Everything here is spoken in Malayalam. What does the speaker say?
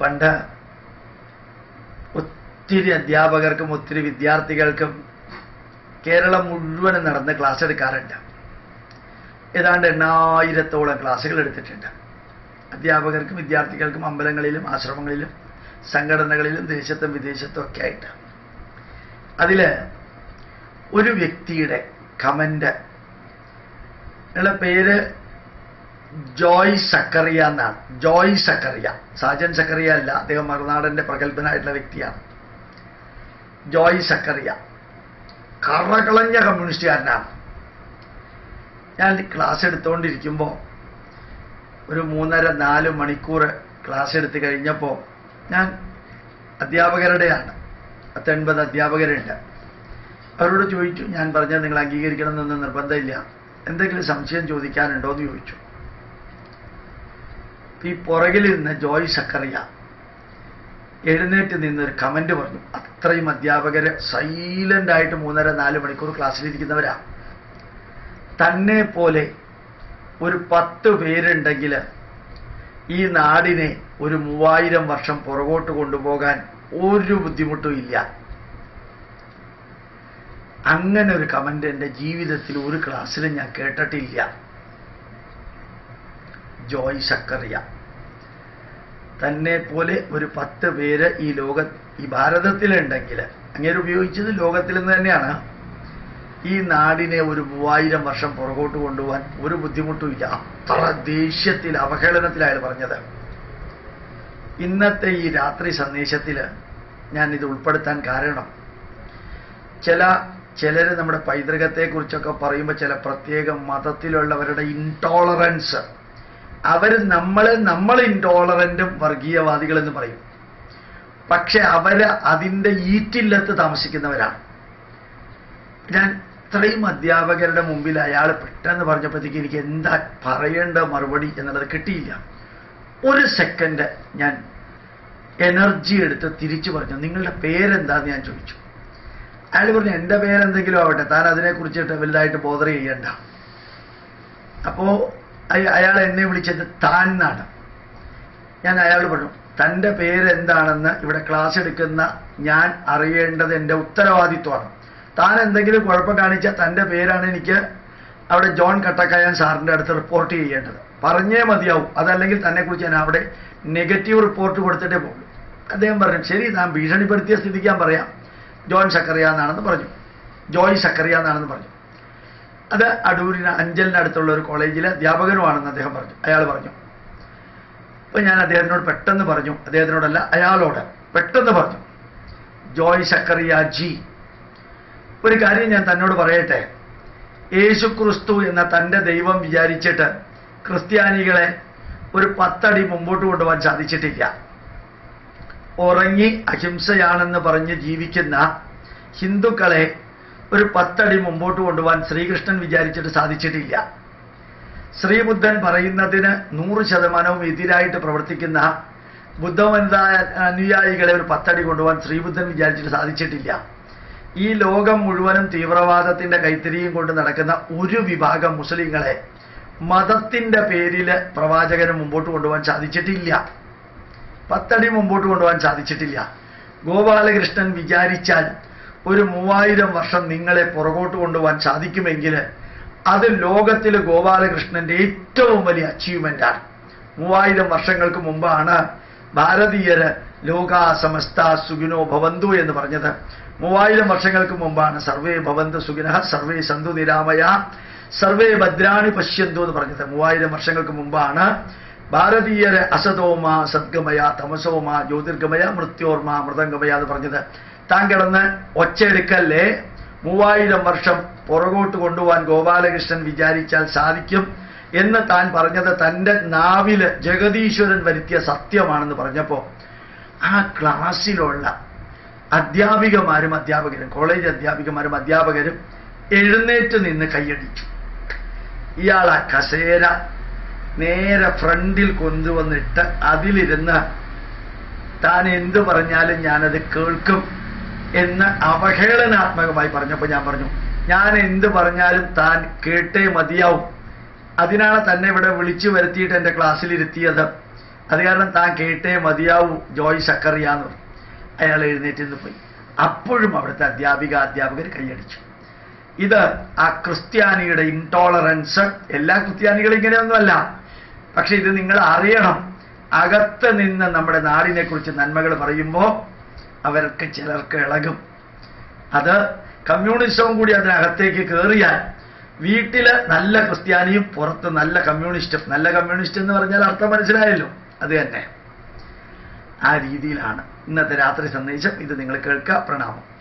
പണ്ട് ഒത്തിരി അധ്യാപകർക്കും ഒത്തിരി വിദ്യാർത്ഥികൾക്കും കേരളം മുഴുവനും നടന്ന് ക്ലാസ് എടുക്കാറുണ്ട്. ഏതാണ്ട് എണ്ണായിരത്തോളം ക്ലാസ്സുകൾ എടുത്തിട്ടുണ്ട്. അധ്യാപകർക്കും വിദ്യാർത്ഥികൾക്കും അമ്പലങ്ങളിലും ആശ്രമങ്ങളിലും സംഘടനകളിലും ദേശത്തും വിദേശത്തും ഒക്കെ ആയിട്ട്. അതിൽ ഒരു വ്യക്തിയുടെ നിങ്ങളുടെ പേര് ജോയ് സക്കറിയ എന്നാണ്. ജോയ് സക്കറിയ. സാജൻ സക്കറിയ അല്ല. അദ്ദേഹം മറുനാടന്റെ പ്രഗത്ഭനായിട്ടുള്ള വ്യക്തിയാണ്. ജോയ് സക്കറിയ. കറകളഞ്ഞ കമ്മ്യൂണിസ്റ്റുകാരനാണ്. ഞാൻ ക്ലാസ് എടുത്തുകൊണ്ടിരിക്കുമ്പോൾ ഒരു മൂന്നര നാല് മണിക്കൂർ ക്ലാസ് എടുത്തു കഴിഞ്ഞപ്പോൾ ഞാൻ അധ്യാപകരുടെയാണ്. പത്തൊൻപത് അധ്യാപകരുണ്ട്. അവരോട് ചോദിച്ചു ഞാൻ പറഞ്ഞത് നിങ്ങൾ അംഗീകരിക്കണമെന്നൊന്നും നിർബന്ധമില്ല. എന്തെങ്കിലും സംശയം ചോദിക്കാനുണ്ടോ എന്ന് ചോദിച്ചു. ഈ പുറകിലിരുന്ന് ജോയ് സക്കറിയ എഴുന്നേറ്റ് നിന്നൊരു കമന്റ് പറഞ്ഞു. അത്രയും അധ്യാപകര് സൈലന്റ് ആയിട്ട് മൂന്നര നാല് മണിക്കൂർ ക്ലാസ്സിലിരിക്കുന്നവരാ. തന്നെ പോലെ ഒരു പത്ത് പേരുണ്ടെങ്കിൽ ഈ നാടിനെ ഒരു മൂവായിരം വർഷം പുറകോട്ട് കൊണ്ടുപോകാൻ ഒരു ബുദ്ധിമുട്ടും ഇല്ല. അങ്ങനെ ഒരു കമന്റ് എന്റെ ജീവിതത്തിൽ ഒരു ക്ലാസ്സിലും ഞാൻ കേട്ടിട്ടില്ല. ജോയ് സക്കറിയ തന്നെ പോലെ ഒരു പത്ത് പേര് ഈ ലോക ഈ ഭാരതത്തിലുണ്ടെങ്കിൽ അങ്ങനെ ഉപയോഗിച്ചത് ലോകത്തിൽ നിന്ന് തന്നെയാണ്. ഈ നാടിനെ ഒരു മൂവായിരം വർഷം പുറകോട്ട് കൊണ്ടുപോകാൻ ഒരു ബുദ്ധിമുട്ടും ഇല്ല. അത്ര ദേഷ്യത്തിൽ അവഹേളനത്തിലായാലും പറഞ്ഞത്. ഇന്നത്തെ ഈ രാത്രി സന്ദേശത്തിൽ ഞാൻ ഇത് ഉൾപ്പെടുത്താൻ കാരണം ചില ചിലർ നമ്മുടെ പൈതൃകത്തെക്കുറിച്ചൊക്കെ പറയുമ്പോൾ ചില പ്രത്യേക മതത്തിലുള്ളവരുടെ ഇൻടോളറൻസ് അവർ നമ്മളെ നമ്മൾ ഇൻടോളറന്റും വർഗീയവാദികളെന്ന് പറയും. പക്ഷെ അവർ അതിന്റെ ഈറ്റില്ലത്ത് താമസിക്കുന്നവരാണ്. ഞാൻ ഇത്രയും അധ്യാപകരുടെ മുമ്പിൽ അയാൾ പെട്ടെന്ന് പറഞ്ഞപ്പോഴത്തേക്ക് എനിക്ക് എന്താ പറയേണ്ട മറുപടി എന്നുള്ളത് കിട്ടിയില്ല. ഒരു സെക്കൻഡ് ഞാൻ എനർജി എടുത്ത് തിരിച്ചു പറഞ്ഞു. നിങ്ങളുടെ പേരെന്താന്ന് ഞാൻ ചോദിച്ചു. അയാൾ പറഞ്ഞു എന്റെ പേരെന്തെങ്കിലും ആവട്ടെ. താൻ അതിനെക്കുറിച്ചിട്ട് വലുതായിട്ട് ബോധർ ചെയ്യണ്ട. അപ്പോ അയ- അയാൾ എന്നെ വിളിച്ചത് താൻ എന്നാണ്. ഞാൻ അയാളോട് പറഞ്ഞു തന്റെ പേരെന്താണെന്ന് ഇവിടെ ക്ലാസ് എടുക്കുന്ന ഞാൻ അറിയേണ്ടത് എന്റെ ഉത്തരവാദിത്വമാണ്. താൻ എന്തെങ്കിലും കുഴപ്പം കാണിച്ചാൽ തന്റെ പേരാണ് എനിക്ക് അവിടെ ജോൺ കട്ടക്കായൻ സാറിന്റെ അടുത്ത് റിപ്പോർട്ട് ചെയ്യേണ്ടത്. പറഞ്ഞേ മതിയാവും. അതല്ലെങ്കിൽ തന്നെക്കുറിച്ച് ഞാൻ അവിടെ നെഗറ്റീവ് റിപ്പോർട്ട് കൊടുത്തിട്ടേ പോകും. അദ്ദേഹം പറഞ്ഞു ശരി താൻ ഭീഷണിപ്പെടുത്തിയ സ്ഥിതിക്ക് ഞാൻ പറയാം. ജോൺ സക്കറിയ എന്നാണെന്ന് പറഞ്ഞു. ജോയ് സക്കറിയ എന്നാണെന്ന് പറഞ്ഞു. അത് അടൂരിന് അഞ്ചലിന് അടുത്തുള്ള ഒരു കോളേജിലെ അധ്യാപകനുമാണെന്ന് അദ്ദേഹം പറഞ്ഞു. അയാൾ പറഞ്ഞു. അപ്പൊ ഞാൻ അദ്ദേഹത്തിനോട് പെട്ടെന്ന് പറഞ്ഞു. അദ്ദേഹത്തിനോടല്ല അയാളോട് പെട്ടെന്ന് പറഞ്ഞു. ജോയ് ശക്കറിയ ജി ഒരു കാര്യം ഞാൻ തന്നോട് പറയട്ടെ. യേശു ക്രിസ്തു എന്ന തന്റെ ദൈവം വിചാരിച്ചിട്ട് ക്രിസ്ത്യാനികളെ ഒരു പത്തടി മുമ്പോട്ട് കൊണ്ടുപോകാൻ സാധിച്ചിട്ടില്ല. ഉറങ്ങി അഹിംസയാണെന്ന് പറഞ്ഞ് ജീവിക്കുന്ന ഹിന്ദുക്കളെ ഒരു പത്തടി മുമ്പോട്ട് കൊണ്ടുപോകാൻ ശ്രീകൃഷ്ണൻ വിചാരിച്ചിട്ട് സാധിച്ചിട്ടില്ല. ശ്രീബുദ്ധൻ പറയുന്നതിന് നൂറ് ശതമാനവും എതിരായിട്ട് പ്രവർത്തിക്കുന്ന ബുദ്ധവനിത അനുയായികളെ ഒരു പത്തടി കൊണ്ടുപോകാൻ ശ്രീബുദ്ധൻ വിചാരിച്ചിട്ട് സാധിച്ചിട്ടില്ല. ഈ ലോകം മുഴുവനും തീവ്രവാദത്തിന്റെ കൈത്തിരിയും കൊണ്ട് നടക്കുന്ന ഒരു വിഭാഗം മുസ്ലിങ്ങളെ മതത്തിന്റെ പേരിൽ പ്രവാചകന് മുമ്പോട്ട് കൊണ്ടുപോകാൻ സാധിച്ചിട്ടില്ല. പത്തടി മുമ്പോട്ട് കൊണ്ടുപോകാൻ സാധിച്ചിട്ടില്ല. ഗോപാലകൃഷ്ണൻ വിചാരിച്ചാൽ ഒരു മൂവായിരം വർഷം നിങ്ങളെ പുറകോട്ട് കൊണ്ടുപോകാൻ സാധിക്കുമെങ്കിൽ അത് ലോകത്തിലെ ഗോപാലകൃഷ്ണന്റെ ഏറ്റവും വലിയ അച്ചീവ്മെന്റാണ് മൂവായിരം വർഷങ്ങൾക്ക് മുമ്പാണ് ഭാരതീയര് ലോകാ സമസ്ത സുഖിനോ ഭവന്തു എന്ന് പറഞ്ഞത്. മൂവായിരം വർഷങ്ങൾക്ക് മുമ്പാണ് സർവേ ഭവന്ത് സുഖിന സർവേ സന്തു നിരാമയ സർവേ ഭദ്രാണി പശ്യന്തു എന്ന് പറഞ്ഞത്. മൂവായിരം വർഷങ്ങൾക്ക് മുമ്പാണ് ഭാരതീയര് അസതോമ സദ്ഗമയ തമസോമ ജ്യോതിർഗമയ മൃത്യോർമ മൃതംഗമയ എന്ന് പറഞ്ഞത്. താൻ കിടന്ന് ഒച്ചയെടുക്കല്ലേ? മൂവായിരം വർഷം പുറകോട്ട് കൊണ്ടുപോകാൻ ഗോപാലകൃഷ്ണൻ വിചാരിച്ചാൽ സാധിക്കും എന്ന് താൻ പറഞ്ഞത് തന്റെ നാവിൽ ജഗതീശ്വരൻ വരുത്തിയ സത്യമാണെന്ന് പറഞ്ഞപ്പോൾ ആ ക്ലാസ്സിലുള്ള അധ്യാപികമാരും അധ്യാപകരും കോളേജ് അധ്യാപികമാരും അധ്യാപകരും എഴുന്നേറ്റ് നിന്ന് കൈയടിച്ചു. ഇയാൾ ആ കസേര നേരെ ഫ്രണ്ടിൽ കൊണ്ടുവന്നിട്ട് അതിലിരുന്ന് താൻ എന്തു പറഞ്ഞാലും ഞാനത് കേൾക്കും. എന്ന് അവഹേളനാത്മകമായി പറഞ്ഞപ്പോൾ ഞാൻ പറഞ്ഞു ഞാൻ എന്ത് പറഞ്ഞാലും താൻ കേട്ടേ മതിയാവും. അതിനാണ് തന്നെ ഇവിടെ വിളിച്ചു വരുത്തിയിട്ട് എന്റെ ക്ലാസ്സിലിരുത്തിയത് അത് കാരണം താൻ കേട്ടേ മതിയാവൂ ജോയ് ശക്കറിയാന്ന് അയാൾ എഴുന്നേറ്റ് നിന്ന് പോയി. അപ്പോഴും അവിടുത്തെ അധ്യാപിക അധ്യാപകർ കൈയടിച്ചു. ഇത് ആ ക്രിസ്ത്യാനിയുടെ ഇൻടോളറൻസ് എല്ലാ ക്രിസ്ത്യാനികളും ഇങ്ങനെയൊന്നുമല്ല. പക്ഷെ ഇത് നിങ്ങൾ അറിയണം. അകത്ത് നിന്ന് നമ്മുടെ നാടിനെക്കുറിച്ച് നന്മകൾ പറയുമ്പോൾ അവർക്ക് ചിലർക്ക് ഇളകും. അത് കമ്മ്യൂണിസവും കൂടി അതിനകത്തേക്ക് കയറിയാൽ വീട്ടിൽ നല്ല ക്രിസ്ത്യാനിയും പുറത്ത് നല്ല കമ്മ്യൂണിസ്റ്റും നല്ല കമ്മ്യൂണിസ്റ്റ് എന്ന് പറഞ്ഞാൽ അർത്ഥം മനസ്സിലായല്ലോ. അത് തന്നെ. ആ രീതിയിലാണ് ഇന്നത്തെ രാത്രി സന്ദേശം. ഇത് നിങ്ങൾ കേൾക്കുക. പ്രണാമം.